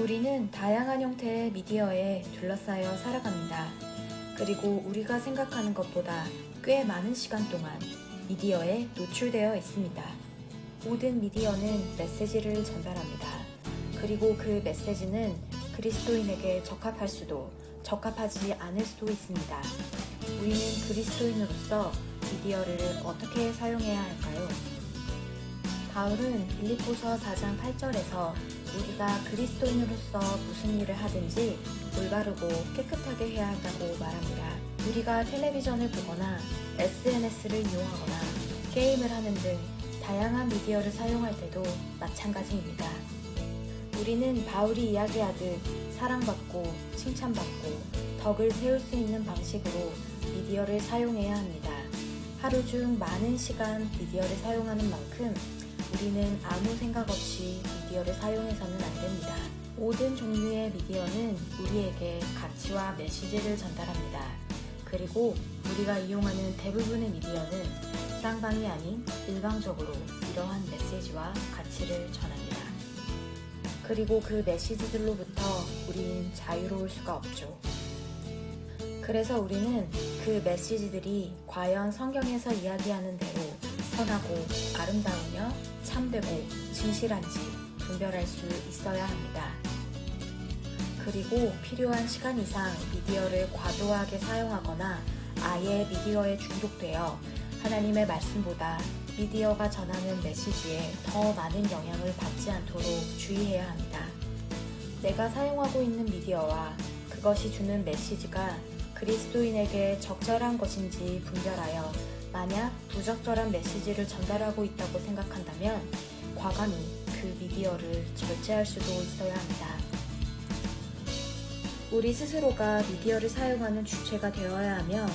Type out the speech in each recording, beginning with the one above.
우리는 다양한 형태의 미디어에 둘러싸여 살아갑니다. 그리고 우리가 생각하는 것보다 꽤 많은 시간 동안 미디어에 노출되어 있습니다. 모든 미디어는 메시지를 전달합니다. 그리고 그 메시지는 그리스도인에게 적합할 수도 적합하지 않을 수도 있습니다. 우리는 그리스도인으로서 미디어를 어떻게 사용해야 할까요? 바울은 빌립보서 4장 8절에서 우리가 그리스도인으로서 무슨 일을 하든지 올바르고 깨끗하게 해야 한다고 말합니다. 우리가 텔레비전을 보거나 SNS를 이용하거나 게임을 하는 등 다양한 미디어를 사용할 때도 마찬가지입니다. 우리는 바울이 이야기하듯 사랑받고 칭찬받고 덕을 세울 수 있는 방식으로 미디어를 사용해야 합니다. 하루 중 많은 시간 미디어를 사용하는 만큼 우리는 아무 생각 없이 미디어를 사용해서는 안 됩니다. 모든 종류의 미디어는 우리에게 가치와 메시지를 전달합니다. 그리고 우리가 이용하는 대부분의 미디어는 쌍방이 아닌 일방적으로 이러한 메시지와 가치를 전합니다. 그리고 그 메시지들로부터 우리는 자유로울 수가 없죠. 그래서 우리는 그 메시지들이 과연 성경에서 이야기하는 대로 선하고 아름다우며 참되고 진실한지 분별할 수 있어야 합니다. 그리고 필요한 시간 이상 미디어를 과도하게 사용하거나 아예 미디어에 중독되어 하나님의 말씀보다 미디어가 전하는 메시지에 더 많은 영향을 받지 않도록 주의해야 합니다. 내가 사용하고 있는 미디어와 그것이 주는 메시지가 그리스도인에게 적절한 것인지 분별하여 만약 부적절한 메시지를 전달하고 있다고 생각한다면 과감히 그 미디어를 절제할 수도 있어야 합니다. 우리 스스로가 미디어를 사용하는 주체가 되어야 하며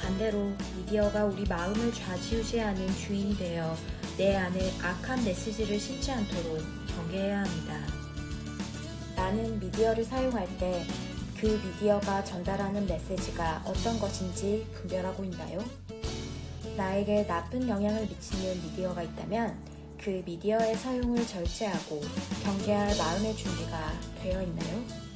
반대로 미디어가 우리 마음을 좌지우지하는 주인이 되어 내 안에 악한 메시지를 심지 않도록 경계해야 합니다. 나는 미디어를 사용할 때 그 미디어가 전달하는 메시지가 어떤 것인지 분별하고 있나요? 나에게 나쁜 영향을 미치는 미디어가 있다면 그 미디어의 사용을 절제하고 경계할 마음의 준비가 되어 있나요?